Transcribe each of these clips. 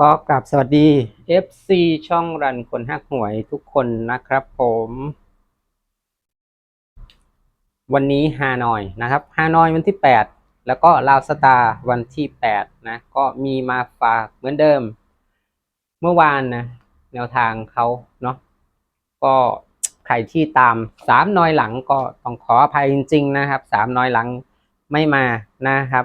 ก็กราบสวัสดี FC ช่องรันคนหักหวยทุกคนนะครับผม วันนี้ฮานอยนะครับฮานอยวันที่ 8 แล้วก็ลาวสตาร์วันที่ 8 นะ ก็มีมาฝากเหมือนเดิม เมื่อวานนะ แนวทางเขาเนาะก็ใครที่ตามสามนอยหลังก็ต้องขออภัยจริง ๆ นะครับสามนอยหลังไม่มานะครับ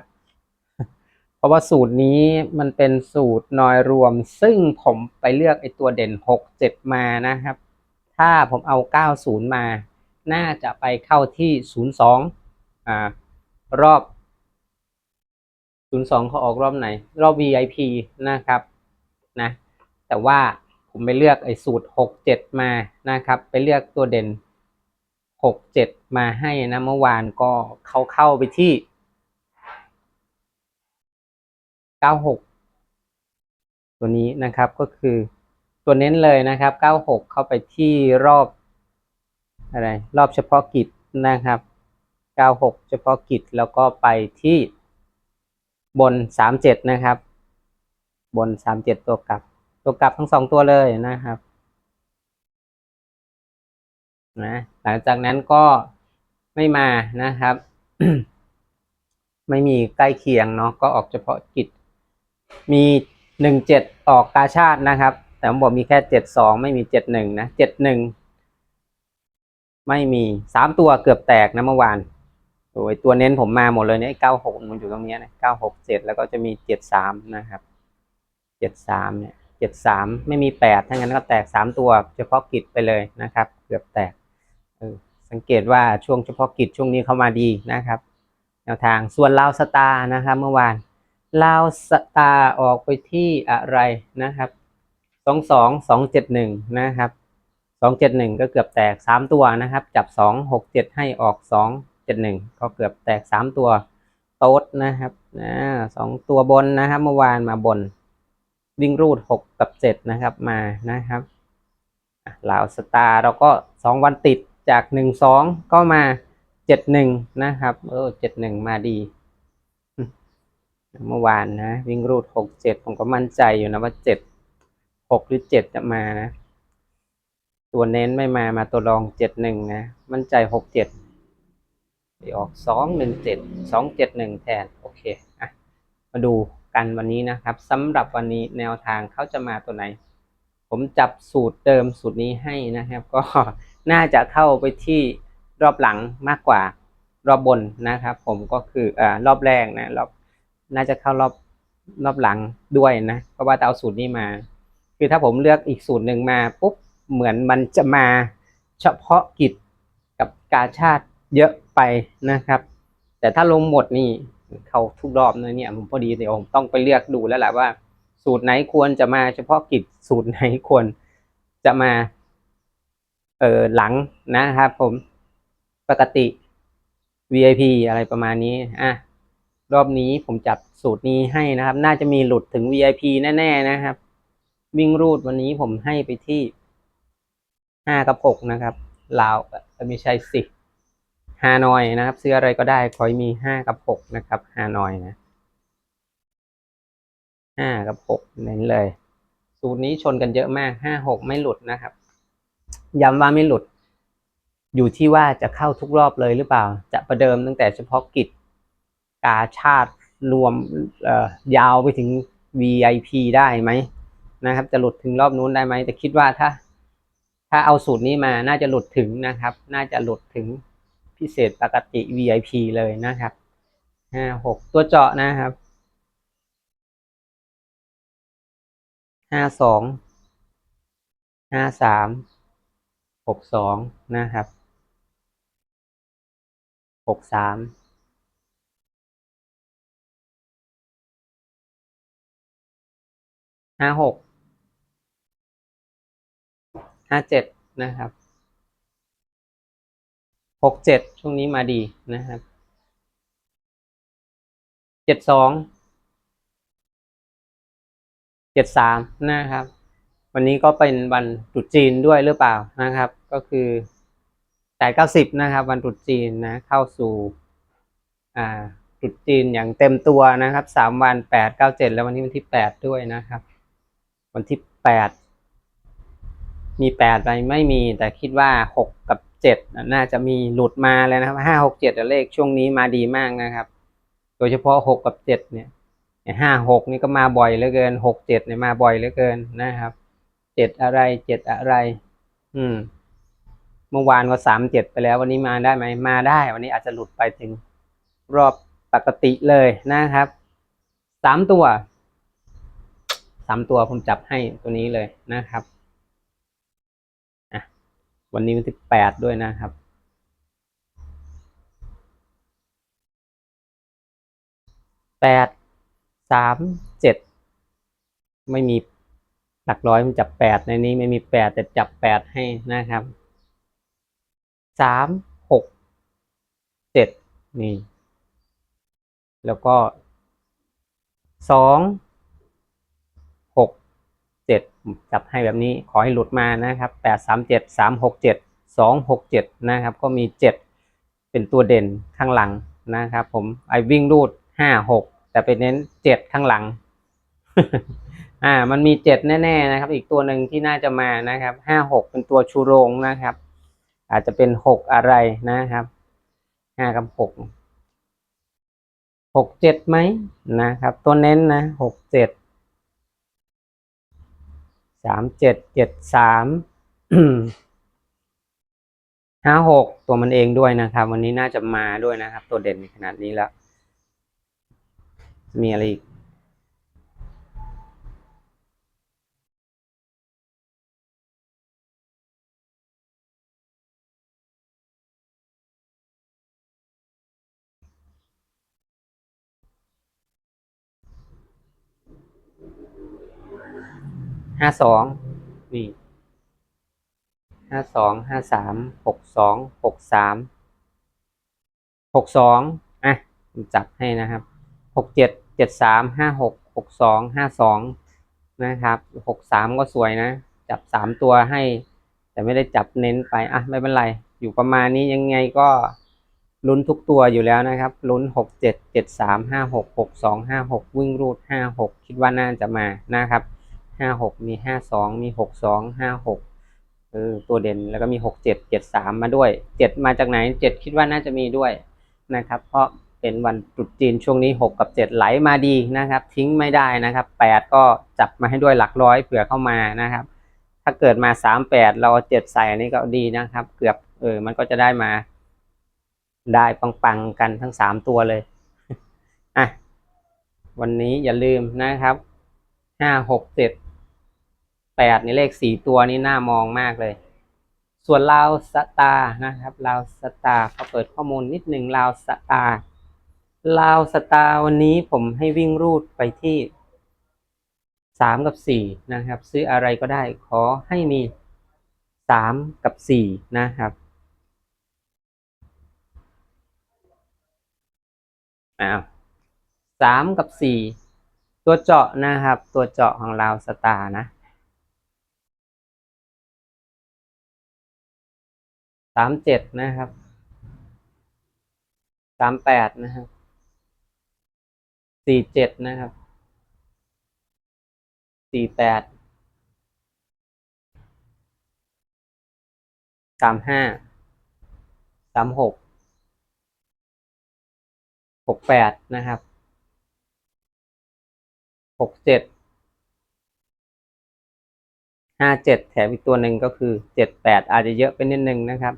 เพราะว่าสูตรนี้มันเป็นสูตรนอยรวม ซึ่งผมไปเลือกไอตัวเด่น 6 7 มานะครับ ถ้าผมเอา 90 มา น่าจะไปเข้าที่ 02อ่ารอบ 02เขาออกรอบไหน รอบ VIP นะครับนะแต่ว่าผมไปเลือกไอ้สูตร 6 7 มานะครับ ไปเลือกตัวเด่น 6 7 มาให้นะเมื่อวานก็เขาเข้าไปที่ 96 ตัวนี้นะครับก็คือตัวเน้นเลยนะครับ 96 เข้าไปที่รอบอะไรรอบเฉพาะกิจนะครับ 96 เฉพาะกิจแล้วก็ไปที่บน 37 นะครับ บน 37 ตัวกลับ ตัวกลับทั้งสองตัวเลยนะครับนะหลังจากนั้นก็ไม่มานะครับ ไม่มีใกล้เคียงเนาะก็ออกเฉพาะกิจ มีหนึ่งเจ็ดออกกาชาตินะครับ แต่ผมบอกมีแค่เจ็ดสองไม่มีเจ็ดหนึ่งนะเจ็ดหนึ่งไม่มีสามตัวเกือบแตกนะเมื่อวานโอ้ยตัวเน้นผมมาหมดเลยเนี่ยเก้าหกมันอยู่ตรงนี้นะเก้าหกเจ็ดแล้วก็จะมีเจ็ดสามนะครับเจ็ดสามเนี่ยเจ็ดสามไม่มีแปดถ้างั้นก็แตกสามตัวเฉพาะกิจไปเลยนะครับ เกือบแตกเออสังเกตว่าช่วงเฉพาะกิจช่วงนี้เข้ามาดีนะครับ แนวทางส่วนลาวสตาร์นะครับ เมื่อวาน ลาวสตาออกไปที่อะไรนะครับสองสองสองเจ็ดหนึ่งนะครับสองเจ็ดหนึ่งก็เกือบแตกสามตัวนะครับ จับสองหกเจ็ดให้ออกสองเจ็ดหนึ่งก็เกือบแตกสามตัวโต๊ดนะครับนะสองตัวบนนะครับเมื่อวานมาบน วิ่งรูดหกกับเจ็ดนะครับมานะครับลาวสตาร์เราก็สองวันติดจากหนึ่งสองก็มาเจ็ดหนึ่งนะครับเออเจ็ดหนึ่งมาดี เมื่อวานนะ วิ่งรูดหกเจ็ดผมก็มั่นใจอยู่นะว่าเจ็ดหกหรือเจ็ดจะมานะ ตัวเน้นไม่มามาตัวรองเจ็ดหนึ่งนะ มั่นใจหกเจ็ดไปออกสองหนึ่งเจ็ดสองเจ็ดหนึ่งแทน โอเคอะมาดูกันวันนี้นะครับสำหรับวันนี้แนวทางเขาจะมาตัวไหน ผมจับสูตรเดิมสูตรนี้ให้นะครับ ก็น่าจะเข้าไปที่รอบหลังมากกว่ารอบบนนะครับ ผมก็คืออ่ารอบแรกนะรอบ น่าจะเข้ารอบรอบหลังด้วยนะ เพราะว่าจะเอาสูตรนี้มา คือถ้าผมเลือกอีกสูตรหนึ่งมาปุ๊บเหมือนมันจะมาเฉพาะกิจกับกาชาติเยอะไปนะครับ แต่ถ้าลงหมดนี่เขาทุกรอบนะเนี่ยผมพอดีเดี๋ยวผมต้องไปเลือกดูแล้วแหละว่า สูตรไหนควรจะมาเฉพาะกิจสูตรไหนควรจะมา เออหลังนะครับผมปกติ VIP อะไรประมาณนี้ อะ รอบนี้ผมจับสูตรนี้ให้นะครับ น่าจะมีหลุดถึง VIP แน่ๆนะครับ วิ่งรูดวันนี้ผมให้ไปที่ห้ากับหกนะครับลาวไม่ใช่สิฮานอยนะครับ ซื้ออะไรก็ได้ขอให้มีห้ากับหกนะครับฮานอยนะห้ากับหกเน้นเลย สูตรนี้ชนกันเยอะมากห้าหกไม่หลุดนะครับ ย้ำว่าไม่หลุด อยู่ที่ว่าจะเข้าทุกรอบเลยหรือเปล่า จะประเดิมตั้งแต่เฉพาะกิจ กาชาติรวมยาวไปถึง VIP ได้ไหมนะครับ จะหลุดถึงรอบนู้นได้ไหมแต่คิดว่าถ้า ถ้าเอาสูตรนี้มาน่าจะหลุดถึงนะครับ น่าจะหลุดถึงพิเศษปกติ VIP เลยนะครับห้าหกตัวเจาะนะครับห้าสองห้าสามหกสองนะครับหกสาม ห้าหกห้าเจ็ดนะครับหกเจ็ดช่วงนี้มาดีนะครับเจ็ดสองเจ็ดสามนะครับ วันนี้ก็เป็นวันตรุษจีนด้วยหรือเปล่านะครับ ก็คือแต่เก้าสิบนะครับ วันตรุษจีนนะเข้าสู่อ่าตรุษจีนอย่างเต็มตัวนะครับสามวันแปดเก้าเจ็ดแล้ววันนี้วันที่แปดด้วยนะครับ วันที่แปดมีแปดไหมไม่มี แต่คิดว่าหกกับเจ็ดน่าจะมีหลุดมาแล้วนะครับห้าหกเจ็ดเลขช่วงนี้มาดีมากนะครับ โดยเฉพาะหกกับเจ็ดเนี่ยห้าหกนี่ก็มาบ่อยเหลือเกินหกเจ็ดเนี่ยมาบ่อยเหลือเกินนะครับเจ็ดอะไรเจ็ดอะไร อืม เมื่อวานก็สามเจ็ดไปแล้ว วันนี้มาได้ไหมมาได้ วันนี้อาจจะหลุดไปถึงรอบปกติเลยนะครับสามตัว สามตัวผมจับให้ตัวนี้เลยนะครับวันนี้วันที่แปดด้วยนะครับ แปด สาม เจ็ด ไม่มีหลักร้อยมันจับแปดในนี้ไม่มีแปดแต่จับแปดให้นะครับ สาม หก เจ็ดนี่ แล้วก็ สอง เจ็ดจับให้แบบนี้ขอให้หลุดมานะครับแปดสามเจ็ดสามหกเจ็ดสองหกเจ็ดนะครับ ก็มีเจ็ดเป็นตัวเด่นข้างหลังนะครับ ผมไอวิ่งรูดห้าหกแต่ไปเน้นเจ็ดข้างหลัง อ่า มันมีเจ็ดแน่ ๆ นะครับ อีกตัวหนึ่งที่น่าจะมานะครับห้าหกเป็นตัวชูโรงนะครับ อาจจะเป็นหกอะไรนะครับห้ากับหกหกเจ็ดไหมนะครับ ตัวเน้นนะหกเจ็ด สามเจ็ดเจ็ดสามห้าหกตัวมันเองด้วยนะครับ วันนี้น่าจะมาด้วยนะครับ ตัวเด่นขนาดนี้แล้ว มีอะไรอีก ห้าสองนี่ห้าสองห้าสามหกสองหกสามหกสองอะผมจับให้นะครับหกเจ็ดเจ็ดสามห้าหกหกสองห้าสองนะครับหกสามก็สวยนะ จับสามตัวให้ แต่ไม่ได้จับเน้นไปอะไม่เป็นไร อยู่ประมาณนี้ยังไงก็ลุ้นทุกตัวอยู่แล้วนะครับ ลุ้นหกเจ็ดเจ็ดสามห้าหกหกสองห้าหกวิ่งรูดห้าหกคิดว่าน่าจะมานะครับ ห้าหกมีห้าสองมีหกสองห้าหกเออตัวเด่นแล้วก็มีหกเจ็ดเจ็ดสามมาด้วยเจ็ดมาจากไหนเจ็ดคิดว่าน่าจะมีด้วยนะครับ เพราะเป็นวันตรุษจีนช่วงนี้หกกับเจ็ดไหลมาดีนะครับ ทิ้งไม่ได้นะครับแปดก็จับมาให้ด้วยหลักร้อยเผื่อเข้ามานะครับ ถ้าเกิดมาสามแปดเราเจ็ดใส่อันนี้ก็ดีนะครับ เกือบเออมันก็จะได้มา ได้ปังๆกันทั้งสามตัวเลยอะวันนี้อย่าลืมนะครับห้าหกเจ็ด แปดนี่เลขสี่ตัวนี่น่ามองมากเลย ส่วนลาวสตานะครับลาวสตาเขาเปิดข้อมูลนิดหนึ่งลาวสตาลาวสตาวันนี้ผมให้วิ่งรูดไปที่สามกับสี่นะครับ ซื้ออะไรก็ได้ขอให้มีสามกับสี่นะครับอ้าวสามกับสี่ตัวเจาะนะครับ ตัวเจาะของลาวสตานะามเจ็ดนะครับสามแปดนะครับสี่เจ็ดนะครับสี่แปดสามห้าสามหกหกแปดนะครับหกเจ็ดห้าเจ็ดแถมอีกตัวหนึ่งก็คือเจ็ดแปดอาจจะเยอะไปนิดนึงนะครับ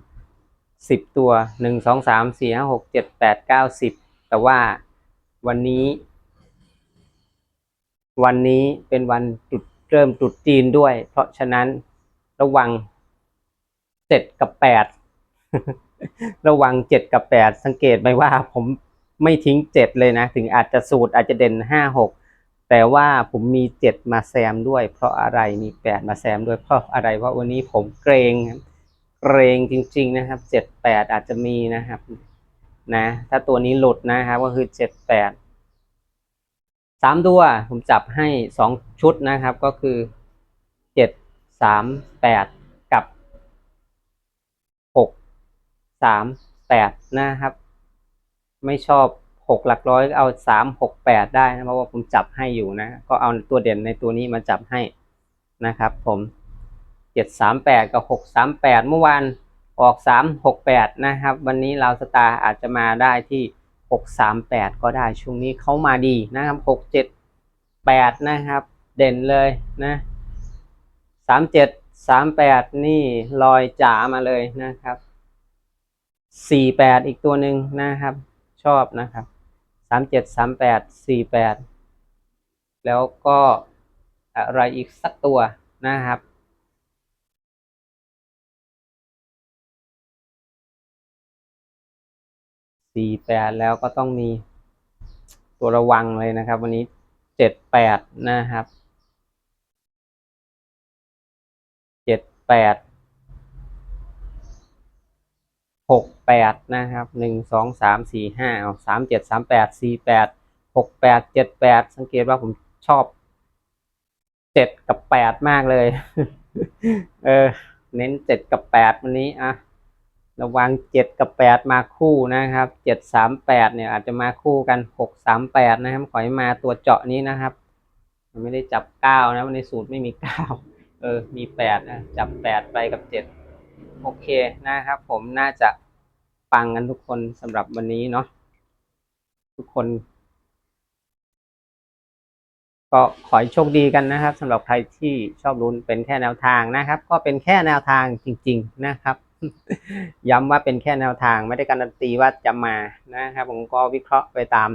สิบตัวหนึ่งสองสามสี่ห้าหกเจ็ดแปดเก้าสิบแต่ว่าวันนี้ วันนี้เป็นวันจุดเริ่มตรุดจีนด้วย เพราะฉะนั้นระวังเจ็ดกับแปดระวังเจ็ดกับแปดสังเกตไหมว่าผมไม่ทิ้งเจ็ดเลยนะ ถึงอาจจะสูตรอาจจะเด่นห้าหกแต่ว่าผมมีเจ็ดมาแซมด้วย เพราะอะไรมีแปดมาแซมด้วยเพราะอะไรเพราะวันนี้ผมเกรง เกรงจริง ๆ นะครับเจ็ดแปดอาจจะมีนะครับ นะ ถ้าตัวนี้หลุดนะครับ ก็คือเจ็ดแปดสามตัวผมจับให้สองชุดนะครับ ก็คือเจ็ดสามแปดกับหกสามแปดนะครับ ไม่ชอบหกหลักร้อยเอาสามหกแปดได้นะเพราะว่าผมจับให้อยู่นะ ก็เอาตัวเด่นในตัวนี้มาจับให้นะครับ ผม เจ็ดสามแปดกับหกสามแปดเมื่อวานออกสามหกแปดนะครับ วันนี้เราวสตาร์อาจจะมาได้ที่หกสามแปดก็ได้ช่วงนี้เขามาดีนะครับหกเจ็ดแปดนะครับเด่นเลยนะสามเจ็ดสามแปดนี่ลอยจ๋ามาเลยนะครับสี่แปดอีกตัวหนึ่งนะครับ ชอบนะครับสามเจ็ดสามแปดสี่แปดแล้วก็อะไรอีกสักตัวนะครับ สี่แปดแล้วก็ต้องมีตัวระวังเลยนะครับ วันนี้เจ็ดแปดนะครับเจ็ดแปดหกแปดนะครับหนึ่งสองสามสี่ห้าเอาสามเจ็ดสามแปดสี่แปดหกแปดเจ็ดแปดสังเกตว่าผมชอบเจ็ดกับแปดมากเลย เออ เน้นเจ็ดกับแปดวันนี้อะ ระวังเจ็ดกับแปดมาคู่นะครับเจ็ดสามแปดเนี่ยอาจจะมาคู่กันหกสามแปดนะครับขอให้มาตัวเจาะนี้นะครับมันไม่ได้จับเก้านะในสูตรไม่มีเก้าเออมีแปดนะจับแปดไปกับเจ็ดโอเคนะครับ ผมน่าจะฟังกันทุกคนสำหรับวันนี้เนาะทุกคน ก็ขอให้โชคดีกันนะครับสำหรับใครที่ชอบลุ้นเป็นแค่แนวทางนะครับ ก็เป็นแค่แนวทางจริง ๆ นะครับ ย้ำว่าเป็นแค่แนวทางไม่ได้การันตีว่าจะมานะครับ ผมก็วิเคราะห์ไปตาม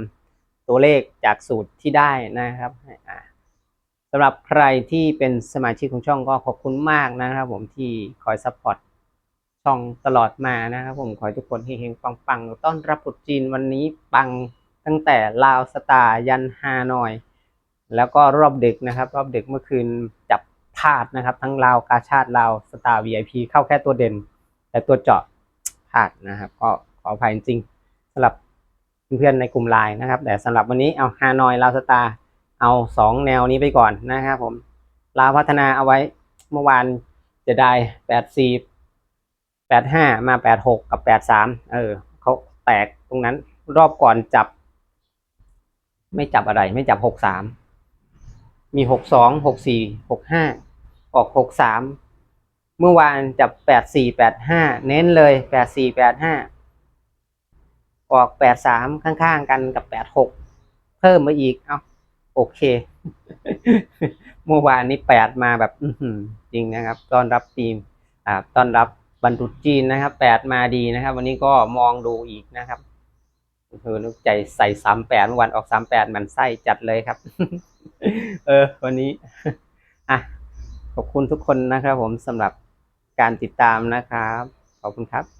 ตัวเลขจากสูตรที่ได้นะครับอ่าสำหรับใครที่เป็นสมาชิกของช่องก็ขอบคุณมากนะครับ ผมที่คอยซัพพอร์ตช่องตลอดมานะครับ ผมขอทุกคนเฮงๆปังๆต้อนรับตรุจีนวันนี้ปังตั้งแต่ลาวสตาร์ยันฮานอย แล้วก็รอบดึกนะครับ รอบดึกเมื่อคืนจับพลาดนะครับ ทั้งลาวกาชาติลาวสตาร์ VIP เข้าแค่ตัวเด่น แต่ตัวเจาะพลาดนะครับ ก็ขออภัยจริงสำหรับเพื่อนในกลุ่มไลน์นะครับ แต่สำหรับวันนี้เอาฮานอยลาวสตาเอาสองแนวนี้ไปก่อนนะครับผมลาวพัฒนาเอาไว้เมื่อวานจะได้แปดสี่แปดห้ามาแปดหกกับแปดสามเออเขาแตกตรงนั้นรอบก่อนจับ ไม่จับอะไร ไม่จับหกสามมีหกสองหกสี่หกห้าออกหกสาม เมื่อวานจับแปดสี่แปดห้าเน้นเลยแปดสี่แปดห้าออกแปดสามข้างๆกันกับแปดหกเพิ่มมาอีกเอาโอเค เมื่อวานนี้แปดมาแบบอื้อหือจริงนะครับต้อนรับทีมอ่าต้อนรับบรรทุจีนนะครับแปดมาดีนะครับ วันนี้ก็มองดูอีกนะครับเออนึกใจใส่สามแปดเมื่อวันออกสามแปดมันไส้จัดเลยครับ เออ วันนี้ อะขอบคุณทุกคนนะครับผมสำหรับ การติดตามนะครับ ขอบคุณครับ